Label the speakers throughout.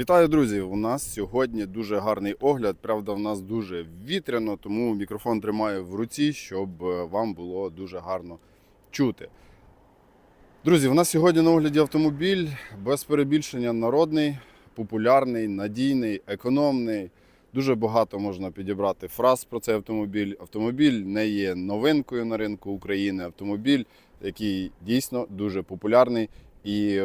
Speaker 1: Вітаю, друзі! У нас сьогодні дуже гарний огляд. Правда, в нас дуже вітряно, тому мікрофон тримаю в руці, щоб е, вам було дуже гарно чути. Друзі, у нас сьогодні на огляді автомобіль без перебільшення народний, популярний, надійний, економний. Дуже багато можна підібрати фраз про цей автомобіль. Автомобіль не є новинкою на ринку України. Автомобіль, який дійсно дуже популярний і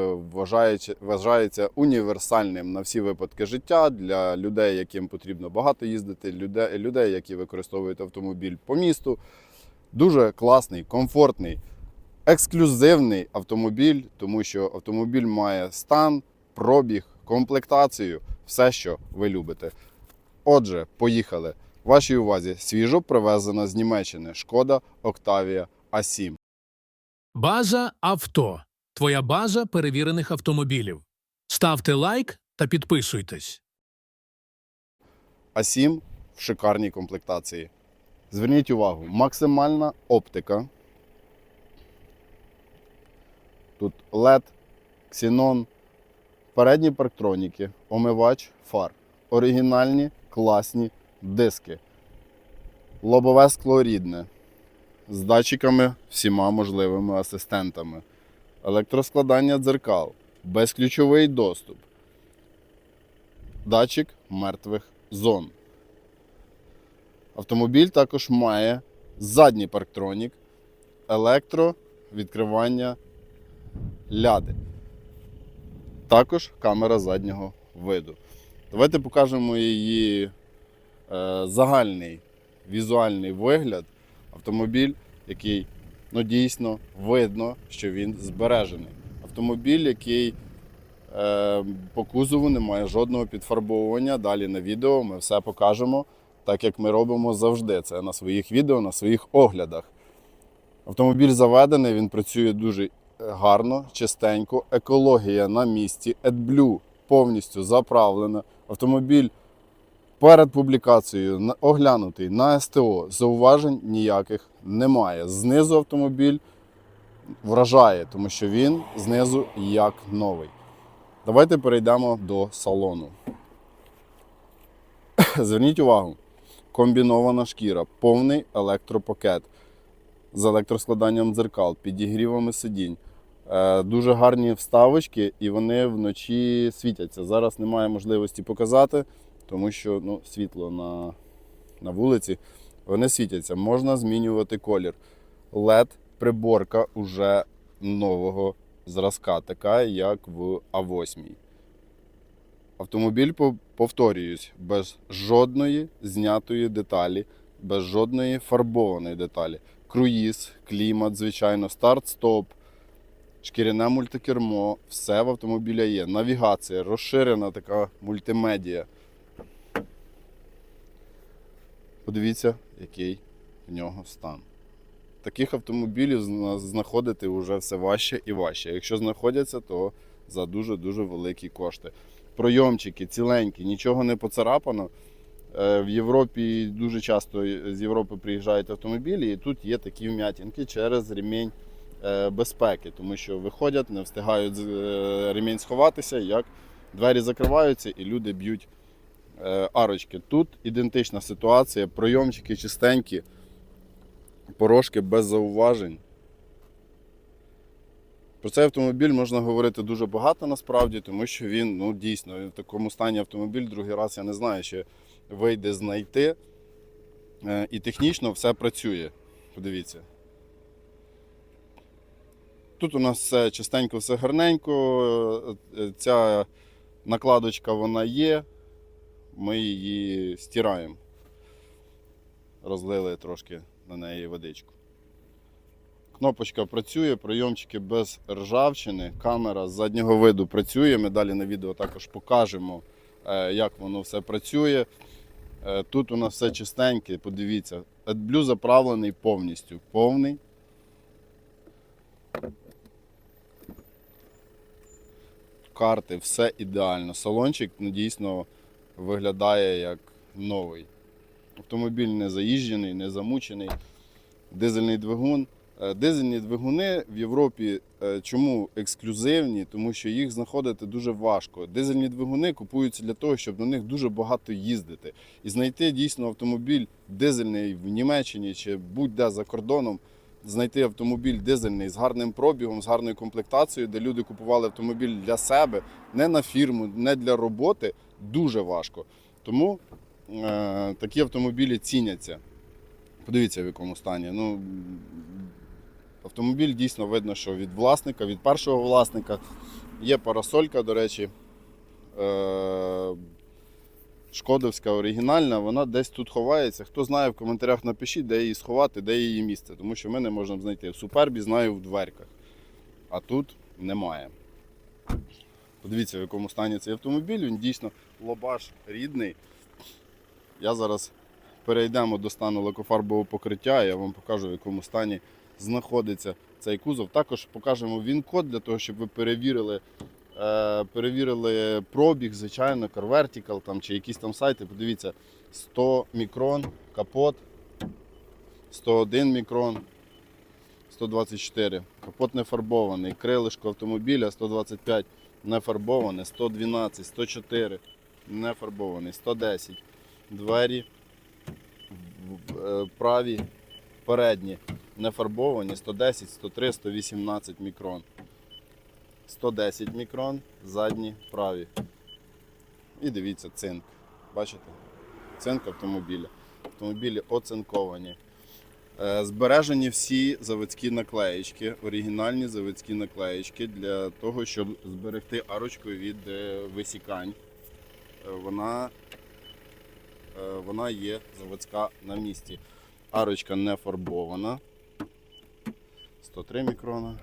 Speaker 1: вважається, універсальним на всі випадки життя для людей, яким потрібно багато їздити, людей, які використовують автомобіль по місту. Дуже класний, комфортний, ексклюзивний автомобіль, тому що автомобіль має стан, пробіг, комплектацію, все, що ви любите. Отже, поїхали. Вашій увазі свіжо привезена з Німеччини шкода Octavia A7.
Speaker 2: База авто. Твоя база перевірених автомобілів. Ставте лайк та підписуйтесь.
Speaker 1: А7 в шикарній комплектації. Зверніть увагу, максимальна оптика. Тут LED, ксенон, передні парктроніки, омивач фар, оригінальні класні диски, лобове скло рідне з датчиками всіма можливими асистентами, електроскладання дзеркал, безключовий доступ, датчик мертвих зон. Автомобіль також має задній парктронік, електровідкривання ляди. Також камера заднього виду. Давайте покажемо її е, загальний візуальний вигляд. Автомобіль, який ну, дійсно видно, що він збережений. Автомобіль, який е, по кузову не має жодного підфарбовування. Далі на відео ми все покажемо, так як ми робимо завжди. Це на своїх відео, на своїх оглядах. Автомобіль заведений, він працює дуже гарно, чистенько. Екологія на місці. AdBlue повністю заправлена. Автомобіль перед публікацією оглянутий на СТО. Зауважень ніяких немає. Знизу автомобіль вражає, тому що він знизу як новий. Давайте перейдемо до салону. Зверніть увагу, комбінована шкіра, повний електропакет з електроскладанням дзеркал, підігрівами сидінь. Е, Дуже гарні вставочки, і вони вночі світяться. Зараз немає можливості показати, тому що ну, світло на, на вулиці. Вони світяться. Можна змінювати колір. LED приборка уже нового зразка, така як в А8. Автомобіль, повторююсь, без жодної знятої деталі, без жодної фарбованої деталі. Круїз, клімат, звичайно, старт-стоп, шкіряне мультикермо, все в автомобіля є. Навігація, розширена така мультимедія. Подивіться, який в нього стан. Таких автомобілів знаходити вже все важче і важче. Якщо знаходяться, то за дуже-дуже великі кошти. Пройомчики ціленькі, нічого не поцарапано. Е, В Європі дуже часто з Європи приїжджають автомобілі, і тут є такі вм'ятінки через ремінь е, безпеки, тому що виходять, не встигають е, ремінь сховатися, як двері закриваються і люди б'ють арочки. Тут ідентична ситуація, пройомчики чистенькі, порошки без зауважень. Про цей автомобіль можна говорити дуже багато насправді, тому що він ну, дійсно в такому стані автомобіль другий раз я не знаю, ще вийде знайти. Е, І технічно все працює. Подивіться. Тут у нас все чистенько, все гарненько. Е, е, Ця накладочка вона є. Ми її стираємо. Розлили трошки на неї водичку. Кнопочка працює, прийомчики без ржавчини, камера з заднього виду працює. Ми далі на відео також покажемо, е, як воно все працює. Е, Тут у нас все чистеньке, подивіться. AdBlue заправлений повністю. Повний. Карти, все ідеально. Салончик ну, дійсно виглядає як новий. Автомобіль не заїжджений, не замучений. Дизельний двигун Е, Дизельні двигуни в Європі е, чому ексклюзивні? Тому що їх знаходити дуже важко. Дизельні двигуни купуються для того, щоб на них дуже багато їздити. І знайти дійсно автомобіль дизельний в Німеччині чи будь-де за кордоном. Знайти автомобіль дизельний з гарним пробігом, з гарною комплектацією, де люди купували автомобіль для себе, не на фірму, не для роботи, дуже важко. Тому е, такі автомобілі ціняться. Подивіться, в якому стані. Ну, автомобіль дійсно видно, що від власника, від першого власника є парасолька, до речі. Е, Шкодовська оригінальна, вона десь тут ховається. Хто знає, в коментарях напишіть, де її сховати, де її місце. Тому що ми не можемо знайти. В супербі знаю в дверках. А тут немає. Подивіться, в якому стані цей автомобіль. Він дійсно лобаш рідний. Я зараз перейдемо до стану лакофарбового покриття, я вам покажу, в якому стані знаходиться цей кузов. Також покажемо він-код для того, щоб ви перевірили, е, перевірили пробіг, звичайно, CarVertical там, чи якісь там сайти. Подивіться, 100 мікрон, капот, 101 мікрон, 124. Капот не фарбований, крилишко автомобіля 125 не фарбоване, 112, 104 не фарбований, 110. Двері е, праві, передні не фарбовані, 110, 103, 118 мікрон. 110 мікрон, задні праві. І дивіться, цинк. Бачите? Цинк автомобіля. Автомобілі оцинковані. Е, Збережені всі заводські наклеєчки, оригінальні заводські наклеєчки для того, щоб зберегти арочку від е, висікань. Е, Вона, вона є заводська на місці. Арочка не фарбована. 103 мікрона.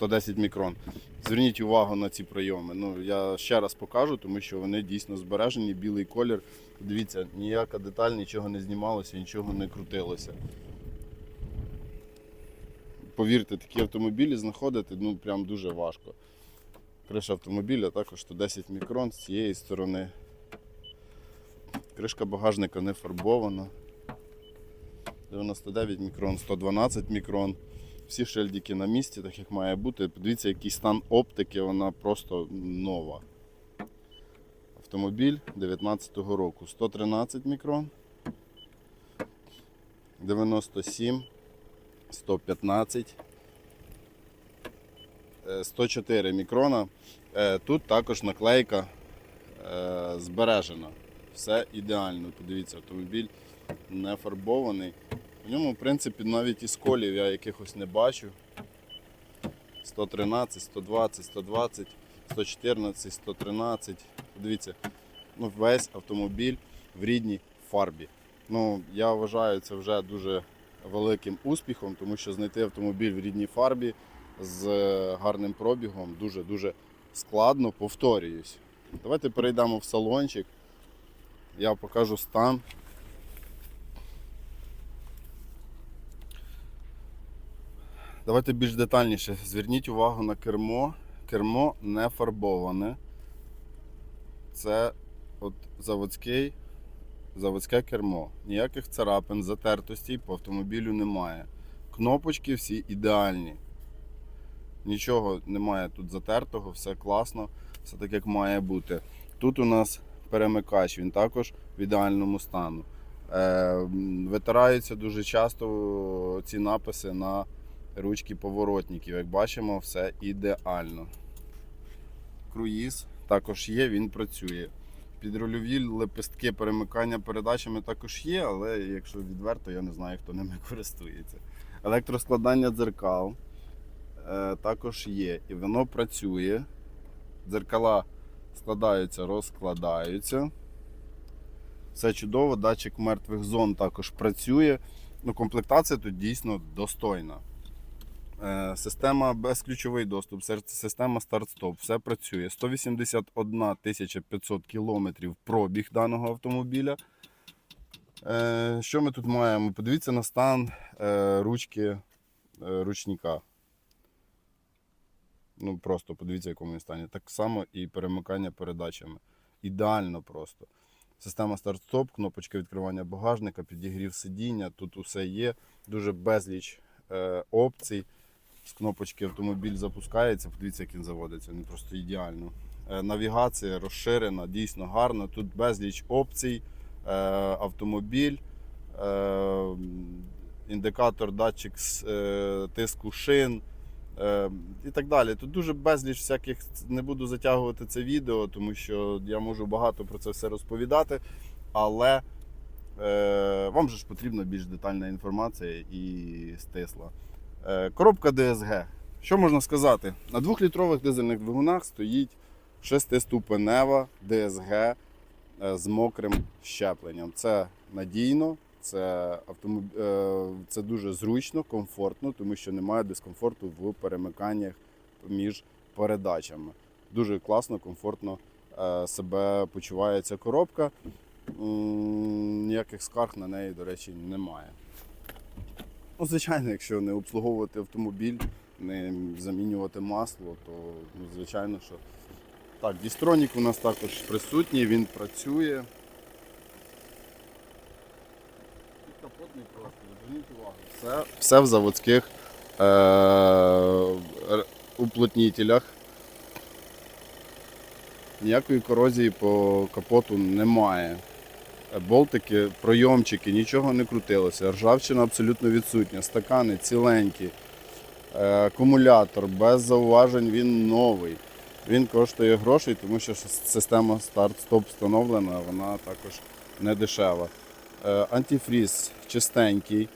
Speaker 1: 110 мікрон. Зверніть увагу на ці прийоми. Ну, я ще раз покажу, тому що вони дійсно збережені, білий колір. Дивіться, ніяка деталь, нічого не знімалося, нічого не крутилося. Повірте, такі автомобілі знаходити ну, прям дуже важко. Криша автомобіля також 110 мікрон з цієї сторони. Кришка багажника не фарбована. 99 мікрон, 112 мікрон. Всі шильдики на місці, так як має бути. Подивіться, який стан оптики, вона просто нова. Автомобіль 19-го року. 113 мікрон. 97, 115, е, 104 мікрона. Е, Тут також наклейка е, збережена. Все ідеально. Подивіться, автомобіль не фарбований. В ньому, в принципі, навіть і сколів я якихось не бачу. 113, 120, 120, 114, 113. Подивіться, ну, весь автомобіль в рідній фарбі. Ну, я вважаю це вже дуже великим успіхом, тому що знайти автомобіль в рідній фарбі з е, гарним пробігом дуже-дуже складно, повторююсь. Давайте перейдемо в салончик. Я покажу стан. Давайте більш детальніше. Зверніть увагу на кермо. Кермо не фарбоване. Це от заводський, заводське кермо. Ніяких царапин, затертостей по автомобілю немає. Кнопочки всі ідеальні. Нічого немає тут затертого, все класно, все так як має бути. Тут у нас перемикач, він також в ідеальному стану. Е, витираються дуже часто ці написи на ручки поворотників. Як бачимо, все ідеально. Круїз також є, він працює. Підрульові лепестки перемикання передачами також є, але якщо відверто, я не знаю, хто ними користується. Електроскладання дзеркал е, також є, і воно працює. Дзеркала складаються, розкладаються. Все чудово, датчик мертвих зон також працює. Ну, комплектація тут дійсно достойна. Е, Система безключовий доступ, система старт-стоп, все працює. 181 500 кілометрів пробіг даного автомобіля. Е, Що ми тут маємо? Подивіться на стан е, ручки ручника. Ну просто подивіться, в якому він стані. Так само і перемикання передачами. Ідеально просто. Система старт-стоп, кнопочка відкривання багажника, підігрів сидіння. Тут усе є. Дуже безліч опцій. З кнопочки автомобіль запускається. Подивіться, як він заводиться. Він просто ідеально. Е, навігація розширена, дійсно гарна. Тут безліч опцій. Е, автомобіль, е, індикатор, датчик тиску шин. І так далі. Тут дуже безліч всяких не буду затягувати це відео, тому що я можу багато про це все розповідати. Але е, вам же ж потрібна більш детальна інформація і стисла. Е, коробка DSG. Що можна сказати? На двохлітрових дизельних двигунах стоїть шестиступенева DSG е, з мокрим щепленням. Це надійно, це, автомоб... е, це дуже зручно, комфортно, тому що немає дискомфорту в перемиканнях між передачами. Дуже класно, комфортно себе почуває ця коробка. Ніяких скарг на неї, до речі, немає. Ну, звичайно, якщо не обслуговувати автомобіль, не замінювати масло, то ну, звичайно, що. Так, дістронік у нас також присутній, він працює. Капотний просто, зверніть увагу. Все, все в заводських е- уплотнітелях. Ніякої корозії по капоту немає. Болтики, пройомчики, нічого не крутилося. Ржавчина абсолютно відсутня. Стакани ціленькі. Е, Акумулятор без зауважень, він новий. Він коштує грошей, тому що система старт-стоп встановлена, вона також не дешева. Е, Антифріз чистенький.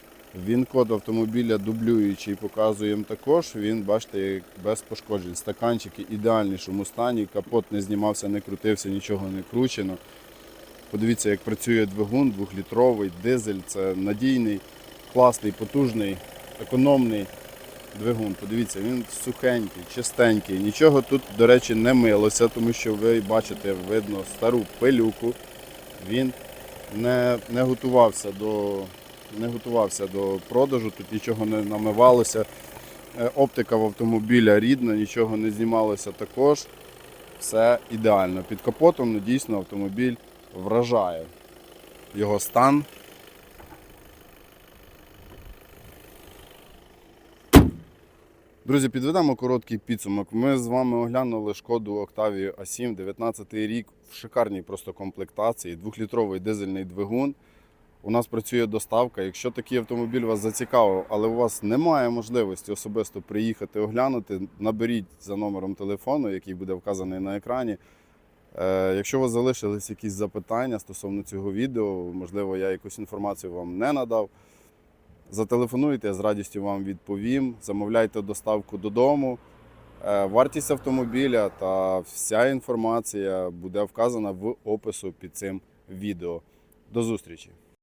Speaker 1: Він код автомобіля дублюючий, показуємо також. Він, бачите, як без пошкоджень. Стаканчики в ідеальнішому стані, капот не знімався, не крутився, нічого не кручено. Подивіться, як працює двигун, двохлітровий, дизель. Це надійний, класний, потужний, економний двигун. Подивіться, він сухенький, чистенький. Нічого тут, до речі, не милося, тому що ви бачите, видно стару пилюку. Він не, не готувався до. Не готувався до продажу, тут нічого не намивалося. Е, Оптика в автомобіля рідна, нічого не знімалося також. Все ідеально. Під капотом ну, дійсно автомобіль вражає. Його стан. Друзі, підведемо короткий підсумок. Ми з вами оглянули шкоду Octavia A7, 19 рік в шикарній просто комплектації, двохлітровий дизельний двигун. У нас працює доставка. Якщо такий автомобіль вас зацікавив, але у вас немає можливості особисто приїхати оглянути, наберіть за номером телефону, який буде вказаний на екрані. Е, Якщо у вас залишились якісь запитання стосовно цього відео, можливо, я якусь інформацію вам не надав. Зателефонуйте, я з радістю вам відповім. Замовляйте доставку додому. Е, Вартість автомобіля та вся інформація буде вказана в опису під цим відео. До зустрічі!